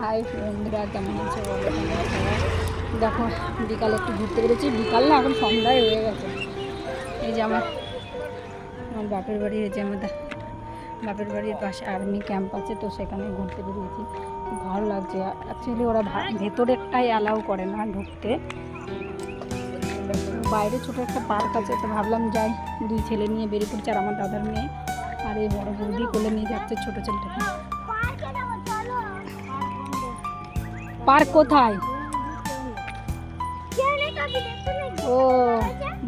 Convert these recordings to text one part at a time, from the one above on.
High বন্ধুরা, কেমন আছে? দেখো, বিকালে একটু ঘুরতে পেরেছি বিকাল না, এখন সন্ধ্যায় হয়ে গেছে। এই যে আমার আমার বাপের বাড়ি যে আমাদের বাপের বাড়ির পাশে আর্মি ক্যাম্প আছে, তো সেখানে ঘুরতে বেরিয়েছি। ভালো লাগছে। অ্যাকচুয়ালি ওরা ভেতরেরটাই অ্যালাউ করে না ঢুকতে। বাইরে ছোটো একটা পার্ক আছে, তো ভাবলাম যাই, দুই ছেলে নিয়ে বেরিয়ে পড়ছে আর আমার দাদার মেয়ে। আর এই বড় বৌদি কোলে নিয়ে যাচ্ছে ছোটো ছেলেটাকে। পার্ক কোথায়? ও,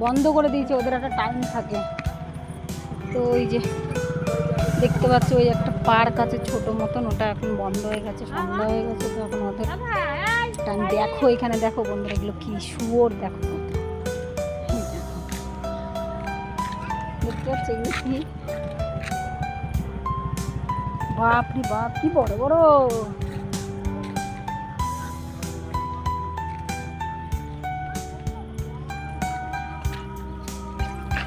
বন্ধ করে দিয়েছে, ওদের একটা টাইম থাকে। তো ওই যে, দেখতে পাচ্ছ, ওই একটা পার্ক আছে ছোট মতন, ওটা এখন বন্ধ হয়ে গেছে সন্ধ্যা হয়ে গেছে, তো এখন ওদের টাইম দেখো এখানে, দেখো বন্ধুরা, এগুলো কি শুয়োর দেখো। দেখতে কি? বাপরে বাপ, কি বড় বড়।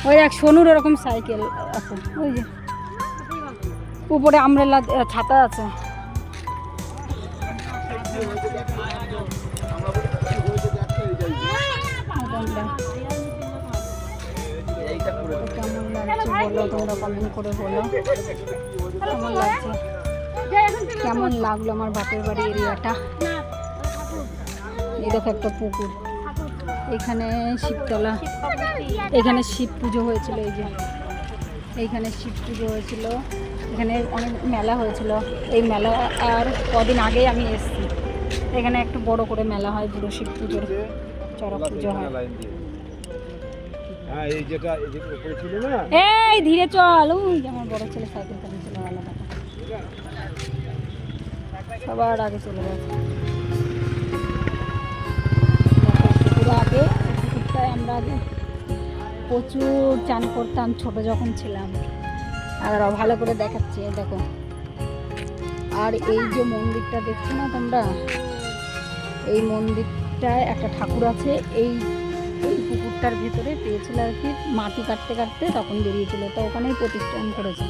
ওই এক সোনুর এরকম সাইকেল আছে ওই যে। উপরে আমরেলা ছাতা আছে। কেমন লাগছে বলো তোমরা করে বলো কেমন লাগছে কেমন লাগল আমার বাপের বাড়ি এরিয়াটা? এই দেখো একটা পুকুর। এখানে শিবতলা। এখানে শিব পুজো হয়েছিল এই যে। এইখানে শিব পুজো হয়েছিল। এখানে অনেক মেলা হয়েছিল। এই মেলা আর কদিন আগেই আমি এসেছি। এখানে একটু বড় করে মেলা হয় পুরো শিব পুজোর চড়ক পুজো হয়। হ্যাঁ এই ধীরে চল। ওই আমার বড় ছেলে সাইকেল চালিয়ে চলে গেল। সবার আগে চলে গেছে। আগে পুকুরটায় আমরা আগে প্রচুর চান করতাম, ছোট যখন ছিলাম। আর ভালো করে দেখাচ্ছি, দেখো। আর এই যে মন্দিরটা দেখছ না তোমরা? এই মন্দিরটায় একটা ঠাকুর আছে, এই এই পুকুরটার ভেতরে পেয়েছিল আর কি, মাটি কাটতে কাটতে তখন বেরিয়েছিল। তো ওখানেই প্রতিষ্ঠান করেছে।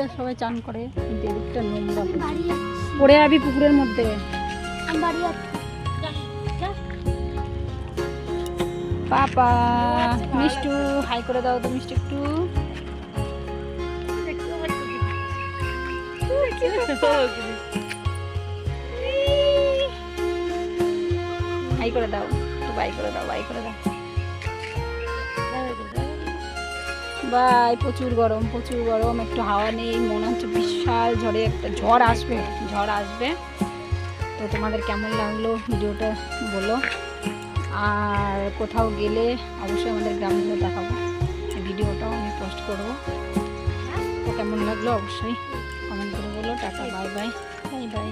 ওই দিকটা সবাই চান করে, কিন্তু এদিকটা নোংরা। পড়ে যাবি পুকুরের মধ্যে। পাপা, মিষ্টু, হাই করে দাও তো মিষ্টি একটু। হাই করে দাও, একটু বাই করে দাও, বাই করে দাও। বাই, প্রচুর গরম প্রচুর গরম, একটু হাওয়া নেই, মনে হচ্ছে বিশাল ঝড়ে একটা ঝড় আসবে ঝড় আসবে। তো তোমাদের কেমন লাগল ভিডিওটা বলো। আর কোথাও গেলে অবশ্যই আমাদের গ্রামগুলো দেখাবো। ভিডিওটাও আমি পোস্ট করব। তো কেমন লাগল অবশ্যই কমেন্ট করে বলো। Tata bye bye bye bye